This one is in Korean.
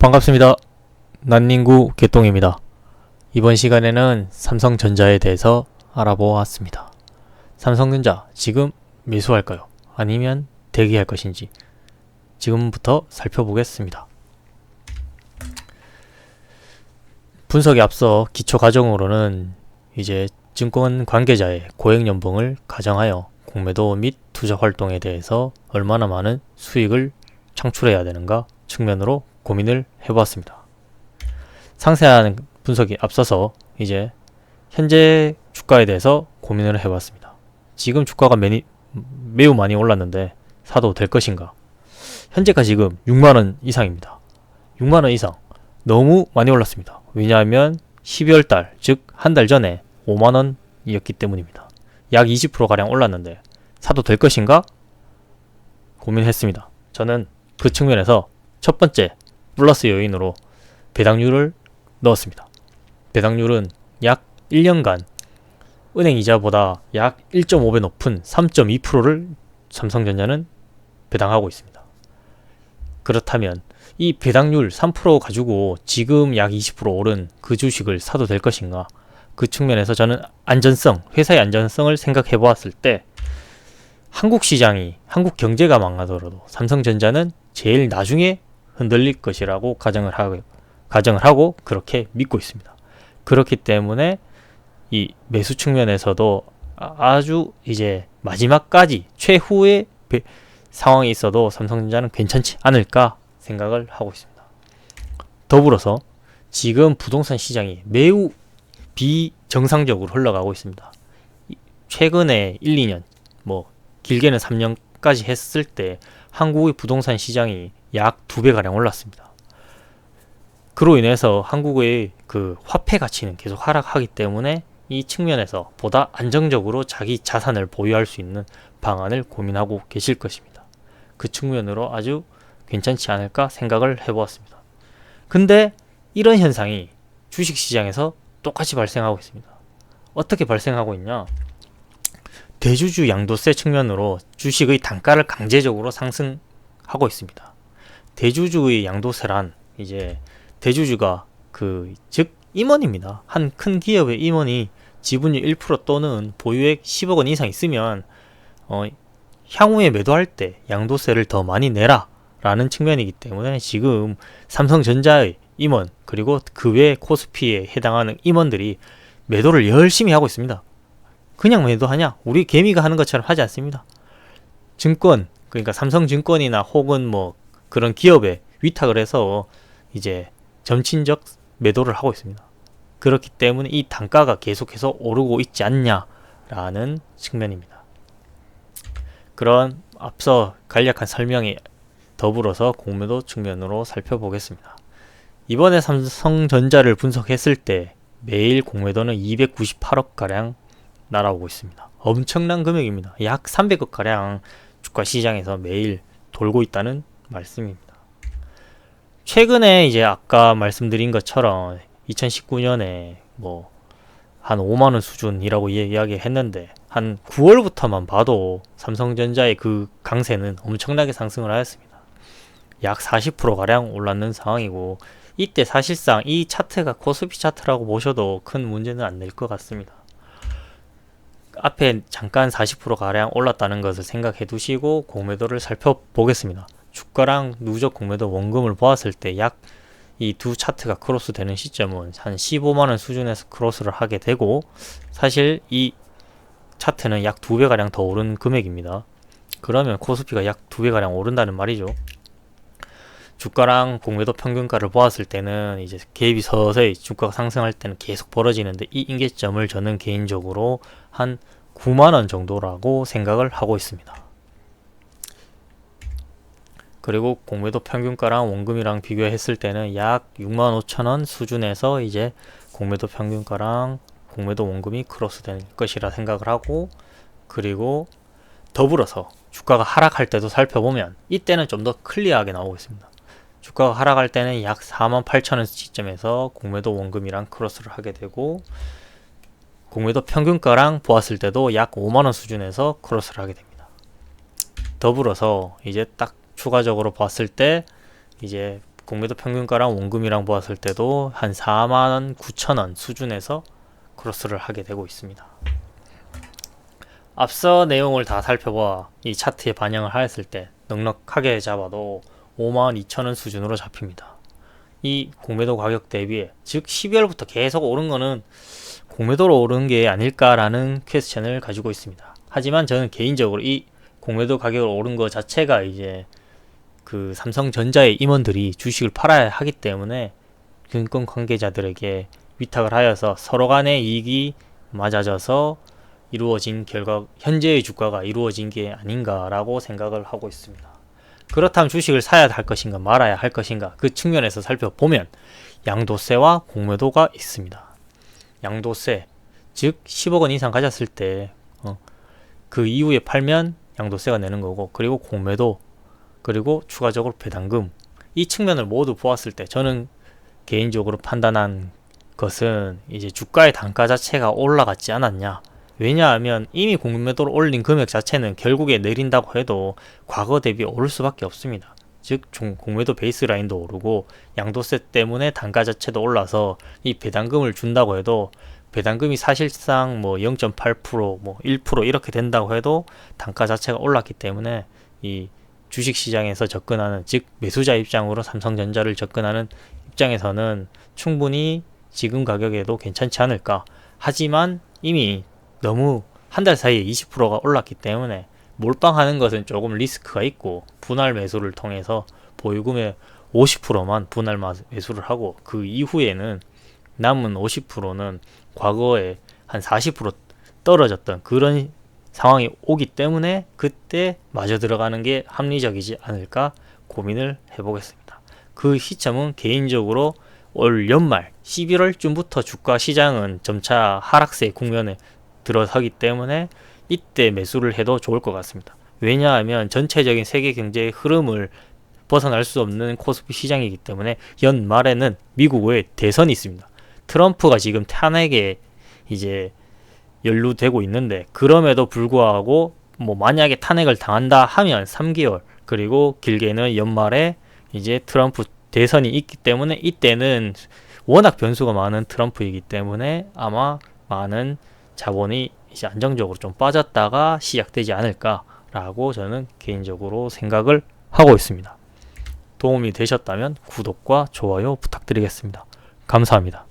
반갑습니다. 난닝구 개똥입니다. 이번 시간에는 삼성전자에 대해서 알아보았습니다. 삼성전자 지금 매수할까요? 아니면 대기할 것인지 지금부터 살펴보겠습니다. 분석에 앞서 기초 과정으로는 이제 증권 관계자의 고액 연봉을 가정하여 공매도 및 투자 활동에 대해서 얼마나 많은 수익을 창출해야 되는가 측면으로 고민을 해보았습니다. 상세한 분석이 앞서서 이제 현재 주가에 대해서 고민을 해봤습니다. 지금 주가가 매니, 매우 많이 올랐는데 사도 될 것인가? 현재가 지금 6만원 이상입니다. 6만원 이상. 너무 많이 올랐습니다. 왜냐하면 12월 달, 즉 한 달 전에 5만원이었기 때문입니다. 약 20%가량 올랐는데 사도 될 것인가? 고민했습니다. 저는 그 측면에서 첫 번째 플러스 요인으로 배당률을 넣었습니다. 배당률은 약 1년간 은행 이자보다 약 1.5배 높은 3.2%를 삼성전자는 배당하고 있습니다. 그렇다면 이 배당률 3% 가지고 지금 약 20% 오른 그 주식을 사도 될 것인가? 그 측면에서 저는 안전성, 회사의 안전성을 생각해 보았을 때 한국 시장이, 한국 경제가 망하더라도 삼성전자는 제일 나중에 흔들릴 것이라고 가정을 하고, 가정을 하고 그렇게 믿고 있습니다. 그렇기 때문에 이 매수 측면에서도 아- 아주 이제 마지막까지 최후의 배- 상황이 있어도 삼성전자는 괜찮지 않을까 생각을 하고 있습니다. 더불어서 지금 부동산 시장이 매우 비정상적으로 흘러가고 있습니다. 이- 최근에 1, 2년, 뭐 길게는 3년까지 했을 때 한국의 부동산 시장이 약 두 배 가량 올랐습니다. 그로 인해서 한국의 그 화폐 가치는 계속 하락하기 때문에 이 측면에서 보다 안정적으로 자기 자산을 보유할 수 있는 방안을 고민하고 계실 것입니다. 그 측면으로 아주 괜찮지 않을까 생각을 해보았습니다. 근데 이런 현상이 주식 시장에서 똑같이 발생하고 있습니다. 어떻게 발생하고 있냐? 대주주 양도세 측면으로 주식의 단가를 강제적으로 상승하고 있습니다. 대주주의 양도세란 이제 대주주가 그 즉 임원입니다. 한 큰 기업의 임원이 지분율 1% 또는 보유액 10억 원 이상 있으면 어, 향후에 매도할 때 양도세를 더 많이 내라 라는 측면이기 때문에 지금 삼성전자의 임원 그리고 그 외 코스피에 해당하는 임원들이 매도를 열심히 하고 있습니다. 그냥 매도하냐? 우리 개미가 하는 것처럼 하지 않습니다. 증권 그러니까 삼성증권이나 혹은 뭐 그런 기업에 위탁을 해서 이제 점진적 매도를 하고 있습니다. 그렇기 때문에 이 단가가 계속해서 오르고 있지 않냐라는 측면입니다. 그런 앞서 간략한 설명에 더불어서 공매도 측면으로 살펴보겠습니다. 이번에 삼성전자를 분석했을 때 매일 공매도는 298억 가량 날아오고 있습니다. 엄청난 금액입니다. 약 300억 가량 주가 시장에서 매일 돌고 있다는 말씀입니다. 최근에 이제 아까 말씀드린 것처럼 2019년에 뭐 한 5만 원 수준이라고 이야기했는데 한 9월부터만 봐도 삼성전자의 그 강세는 엄청나게 상승을 하였습니다. 약 40% 가량 올랐는 상황이고 이때 사실상 이 차트가 코스피 차트라고 보셔도 큰 문제는 안 될 것 같습니다. 앞에 잠깐 40% 가량 올랐다는 것을 생각해 두시고 공매도를 살펴보겠습니다. 주가랑 누적 공매도 원금을 보았을 때 약 이 두 차트가 크로스 되는 시점은 한 15만원 수준에서 크로스를 하게 되고 사실 이 차트는 약 두 배 가량 더 오른 금액입니다. 그러면 코스피가 약 두 배 가량 오른다는 말이죠. 주가랑 공매도 평균가를 보았을 때는 이제 갭이 서서히 주가가 상승할 때는 계속 벌어지는데 이 임계점을 저는 개인적으로 한 9만원 정도라고 생각을 하고 있습니다. 그리고 공매도 평균가랑 원금이랑 비교했을 때는 약 6만 5천원 수준에서 이제 공매도 평균가랑 공매도 원금이 크로스 될 것이라 생각을 하고 그리고 더불어서 주가가 하락할 때도 살펴보면 이때는 좀 더 클리어하게 나오고 있습니다. 주가가 하락할 때는 약 4만 8천원 시점에서 공매도 원금이랑 크로스를 하게 되고 공매도 평균가랑 보았을 때도 약 5만원 수준에서 크로스를 하게 됩니다. 더불어서 이제 딱 추가적으로 봤을 때 이제 공매도 평균가랑 원금이랑 보았을 때도 한 4만 9천 원 수준에서 크로스를 하게 되고 있습니다. 앞서 내용을 다 살펴봐 이 차트에 반영을 하였을 때 넉넉하게 잡아도 5만 2천 원 수준으로 잡힙니다. 이 공매도 가격 대비에 즉 12월부터 계속 오른 거는 공매도로 오른 게 아닐까라는 퀘스천을 가지고 있습니다. 하지만 저는 개인적으로 이 공매도 가격을 오른 거 자체가 이제 그 삼성전자의 임원들이 주식을 팔아야 하기 때문에 증권 관계자들에게 위탁을 하여서 서로 간의 이익이 맞아져서 이루어진 결과 현재의 주가가 이루어진 게 아닌가라고 생각을 하고 있습니다. 그렇다면 주식을 사야 할 것인가 말아야 할 것인가 그 측면에서 살펴보면 양도세와 공매도가 있습니다. 양도세 즉 10억 원 이상 가졌을 때그 이후에 팔면 양도세가 내는 거고 그리고 공매도 그리고 추가적으로 배당금 이 측면을 모두 보았을 때 저는 개인적으로 판단한 것은 이제 주가의 단가 자체가 올라갔지 않았냐 왜냐하면 이미 공매도를 올린 금액 자체는 결국에 내린다고 해도 과거 대비 오를 수밖에 없습니다. 즉 종- 공매도 베이스 라인도 오르고 양도세 때문에 단가 자체도 올라서 이 배당금을 준다고 해도 배당금이 사실상 뭐 0.8%뭐 1% 이렇게 된다고 해도 단가 자체가 올랐기 때문에 이 주식 시장에서 접근하는 즉 매수자 입장으로 삼성전자를 접근하는 입장에서는 충분히 지금 가격에도 괜찮지 않을까. 하지만 이미 너무 한 달 사이에 20%가 올랐기 때문에 몰빵하는 것은 조금 리스크가 있고 분할 매수를 통해서 보유금의 50%만 분할 마- 매수를 하고 그 이후에는 남은 50%는 과거에 한 40% 떨어졌던 그런 상황이 오기 때문에 그때 마저 들어가는 게 합리적이지 않을까 고민을 해보겠습니다. 그 시점은 개인적으로 올 연말 11월쯤부터 주가 시장은 점차 하락세 국면에 들어서기 때문에 이때 매수를 해도 좋을 것 같습니다. 왜냐하면 전체적인 세계 경제의 흐름을 벗어날 수 없는 코스피 시장이기 때문에 연말에는 미국의 대선이 있습니다. 트럼프가 지금 탄핵에 이제 연루되고 있는데 그럼에도 불구하고 뭐 만약에 탄핵을 당한다 하면 3개월 그리고 길게는 연말에 이제 트럼프 대선이 있기 때문에 이때는 워낙 변수가 많은 트럼프이기 때문에 아마 많은 자본이 이제 안정적으로 좀 빠졌다가 시작되지 않을까라고 저는 개인적으로 생각을 하고 있습니다. 도움이 되셨다면 구독과 좋아요 부탁드리겠습니다. 감사합니다.